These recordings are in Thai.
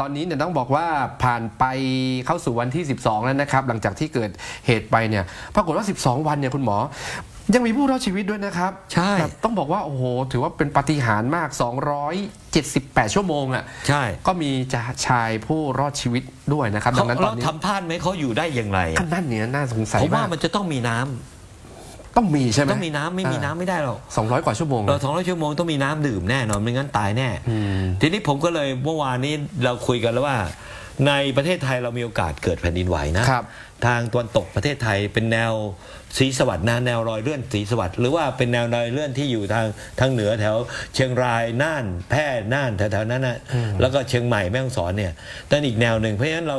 ตอนนี้เนี่ยต้องบอกว่าผ่านไปเข้าสู่วันที่ 12 แล้วนะครับ หลังจากที่เกิดเหตุไปเนี่ยปรากฏว่า 12 วันเนี่ยคุณหมอ ยังมีผู้รอดชีวิตด้วยนะครับใช่ แบบต้องบอกว่า โอ้โห ถือว่าเป็นปาฏิหาริย์มาก 278 ชั่วโมงอะใช่ ก็มีจะชายผู้รอดชีวิตด้วยนะครับ ดัเขางนั้นตอเรานนี้ทำพลาดไหมเขาอยู่ได้อย่างไรอันนั่นเนี่ยน่าสงสัยผมว่าาก มันจะต้องมีน้ำ ต้องมีใช่ไหมต้องมีน้ำไม่มีน้ำไม่ได้หรอกสองร้อยกว่าชั่วโมง เราสองร้อยชั่วโมงต้องมีน้ำดื่มแน่นอนไม่งั้นตายแน่อืมทีนี้ผมก็เลยเมื่อวานนี้เราคุยกันแล้วว่า ในประเทศไทยเรามีโอกาสเกิดแผ่นดินไหวนะครับ ทางตะวันตกประเทศไทยเป็นแนวสีสวัสดนะแนวรอยเลื่อนสีสวัสดหรือว่าเป็นแนวรอยเลื่อนที่อยู่ทางทางเหนือแถว เชียงรายน่าน แพร่น่านแถวๆนั้นนะแล้วก็เชียงใหม่แม่ฮ่องสอนเนี่ยนั่นอีกแนวหนึ่งเพราะฉะนั้นเรา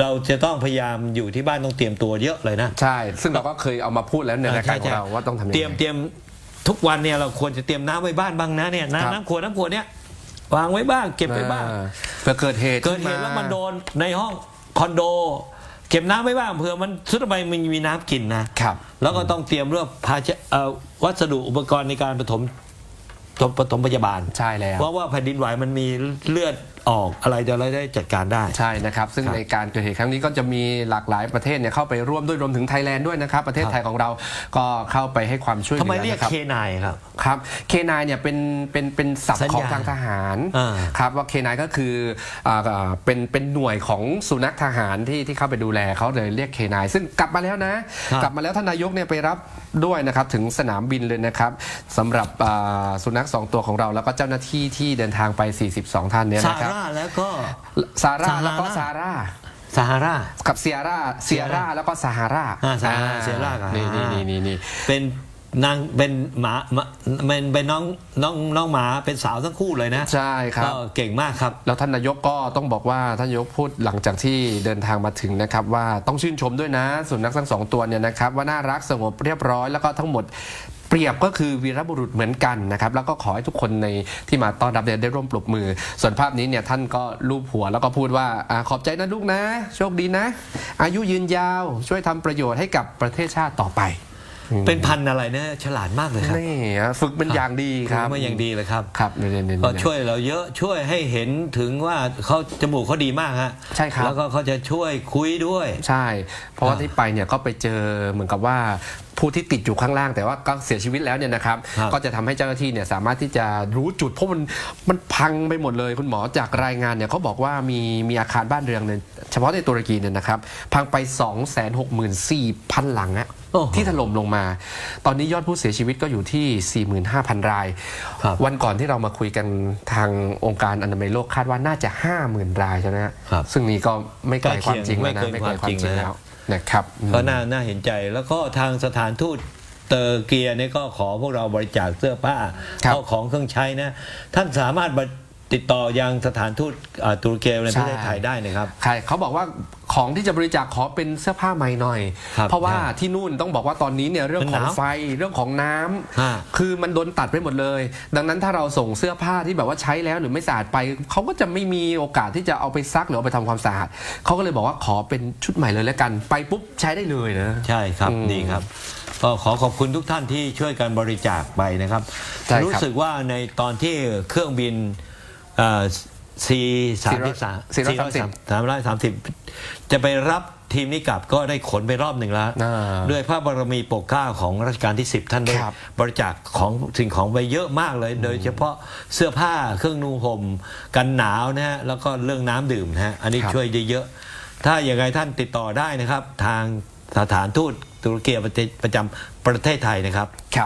เราจะต้องพยายามอยู่ที่บ้านต้องเตรียมตัวเยอะเลยนะ ใช่ ซึ่งเราก็เคยเอามาพูดแล้วในรายการของเราว่าต้องทำยังไงเตรียมเตรียมทุกวันเนี่ยเราควรจะเตรียมน้ำไว้บ้านบ้างนะเนี่ยครับน้ำน้ำขวดน้ำขวดเนี่ยวางไว้บ้างเก็บไว้บ้างอ่เพื่อเกิดเหตุเกิดเหตุแล้วมันโดนในห้องคอนโด เก็บน้ำไว้บ้างเผื่อมันสุดไปมันมีน้ำกินนะครับแล้วก็ต้องเตรียมเรื่องภาชะเอ่อวัสดุอุปกรณ์ในการปฐมปฐมพยาบาลใช่แล้วเพราะว่าแผ่นดินไหวมันมีเลือด ออกอะไรเดี๋ยวเราได้จัดการได้ ใช่นะครับ ซึ่งครับในการเกิดเหตุครั้งนี้ก็จะมีหลากหลายประเทศเนี่ยเข้าไปร่วมด้วยรวมถึงไทยแลนด์ด้วยนะครับ ประเทศครับไทยของเราก็เข้าไปให้ความช่วยเหทำลืไมอเรียกนะครับเคนายครับครับเคนายเนี่ยเป็นเป็นเป็นศัพสัญท์ญาของทางทหารอ่าครับว่าเคนายก็คืออ่าอ่าเป็นเป็นหน่วยของสุนัขทหารที่ที่เข้าไปดูแลเขาเลยเรียกเคนายซึ่งกลับมาแล้วนะครับกลับมาแล้วท่านนายกเนี่ยไปรับด้วยนะครับถึงสนามบินเลยนะครับสำหรับอ่าสุนัขสองตัวของเราแล้วก็เจ้าหน้าที่ที่เดินทางไป 42 ท่านเนี่ยซานะครับร่าแล้วก็ซาร่าซาร่าแล้วก็ซาร่าซาฮารากับเซียร่าเซียร่าแล้วก็ซาฮาราอ่า Sahara Sierra กับนี่นี่ Sahara นี่นี่นี่เป็น นางเป็นหมาหมาเป็นเป็นน้องน้องน้องหมาเป็นสาวทั้งคู่เลยนะใช่ครับ ก็เก่งมากครับ แล้วท่านนายกก็ต้องบอกว่าท่านนายกพูดหลังจากที่เดินทางมาถึงนะครับ ว่าต้องชื่นชมด้วยนะสุนัขทั้งสองตัวเนี่ยนะครับ ว่าน่ารักสงบเรียบร้อยแล้วก็ทั้งหมดเปรียบก็คือวีรบุรุษเหมือนกันนะครับ แล้วก็ขอให้ทุกคนในที่มาต้อนรับเนี่ยได้ร่วมปรบมือ ส่วนภาพนี้เนี่ยท่านก็ลูบหัวแล้วก็พูดว่าอาขอบใจนะลูกนะ โชคดีนะ อายุยืนยาวช่วยทำประโยชน์ให้กับประเทศชาติต่อไป เป็นพันธุ์อะไรนะฉลาดมากเลยครับนี่ฮะฝึกเป็นอย่างดีครับมาอย่างดีเลยครับครับเนี่ยเนี่ยเนี่ยก็ช่วยเราเยอะช่วยให้เห็นถึงว่าเขาจมูกเขาดีมากฮะใช่ครับแล้วก็เขาจะช่วยคุยด้วย ใช่ เพราะว่าอ่าที่ไปเนี่ยก็ไปเจอเหมือนกับว่าผู้ที่ติดอยู่ข้างล่างแต่ว่าก็เสียชีวิตแล้วเนี่ยนะครับครับก็จะทำให้เจ้าหน้าที่เนี่ยสามารถที่จะรู้จุดเพราะมันมันพังไปหมดเลยคุณหมอจากรายงานเนี่ยเขาบอกว่ามีมีอาคารบ้านเรือนเนี่ยเฉพาะในตุรกีเนี่ยนะครับ พังไป 2 6 4 0 0 0หลังอะโอ้โห ที่ถล่มลงมา ตอนนี้ยอดผู้เสียชีวิตก็อยู่ที่ 45,000 รายครับวันก่อนที่เรามาคุยกันทางองค์การอนามัยโลกคาดว่าน่าจะ 50,000 รายใช่ไหมฮะครับซึ่งนี่ก็ไม่ไกลความจริงไม่แล้วนะเกินไม่ไกลความจริงความจริงแล้วนะครับอืมก็น่าน่าเห็นใจแล้วก็ทางสถานทูตเตอร์เกียเนี่ยก็ขอพวกเราบริจาคเสื้อผ้าครับเข้าของเครื่องใช้นะ ท่านสามารถ ติดต่อยังสถานทูตอ่าตุรกีในประเทศไทยได้นะครับใครเขาบอกว่าของที่จะบริจาคขอเป็นเสื้อผ้าใหม่หน่อย ครับเพราะว่าใช่ที่นู่นต้องบอกว่าตอนนี้เนี่ยเรื่องมันของหนาวไฟเรื่องของน้ำฮะคือมันโดนตัดไปหมดเลย ดังนั้นถ้าเราส่งเสื้อผ้าที่แบบว่าใช้แล้วหรือไม่สะอาดไปเขาก็จะไม่มีโอกาสที่จะเอาไปซักหรือเอาไปทำความสะอาดเขาก็เลยบอกว่าขอเป็นชุดใหม่เลยแล้วกัน ไปปุ๊บใช้ได้เลยนะ ใช่ครับอืมดีครับ ก็ขอขอบคุณทุกท่านที่ช่วยกันบริจาคไปนะครับ ใช่ครับ รู้สึกว่าในตอนที่เครื่องบิน ซีสามสาม430สามร้อยสามสิบจะไปรับทีมนี้กลับก็ได้ขนไปรอบหนึ่งแล้วอ่าด้วยพระบารมีปกเกล้าของรัชกาลที่ 10 ท่านได้ครับบริจาคของสิ่งของไปเยอะมากเลย โดยเฉพาะเสื้อผ้าเครื่องนุ่งห่มกันหนาวนะฮะแล้วก็เรื่องน้ำดื่มนะฮะอันนี้ครับช่วยได้เยอะ ถ้าอย่างไรท่านติดต่อได้นะครับ ทางสถานทูตตุรกีประเทศประจำประเทศไทยนะครับครับ